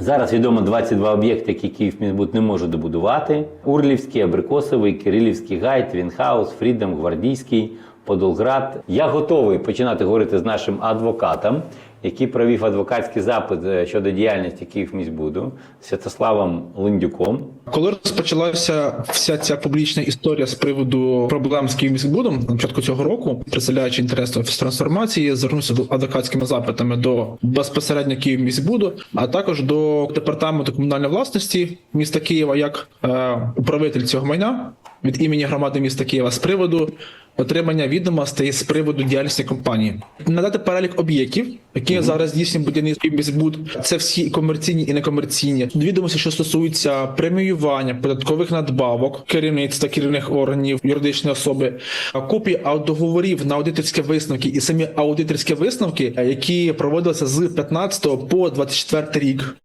Зараз відомо 22 об'єкти, які Київміськбуд не може добудувати: Урлівський, Абрикосовий, Кирилівський гай, Твінхаус, Фрідом, Гвардійський, Подолград. Я готовий починати говорити з нашим адвокатом, який провів адвокатський запит е, щодо діяльності Київміськбуду Святославом Линдюком. Коли розпочалася вся ця публічна історія з приводу проблем з Київміськбудом на початку цього року, представляючи інтерес офіс трансформації, звернувся до адвокатськими запитами до безпосередньо Київміськбуду, а також до департаменту комунальної власності міста Києва як е, управитель цього майна від імені громади міста Києва з приводу отримання відомостей з приводу діяльності компанії, надати перелік об'єктів, які зараз здійснює будівництво Київміськбуд. Це всі комерційні і некомерційні відомості, що стосуються преміювання, податкових надбавок, керівництва керівних органів юридичної особи, копії договорів на аудиторські висновки і самі аудиторські висновки, які проводилися з 15 по 24 рік.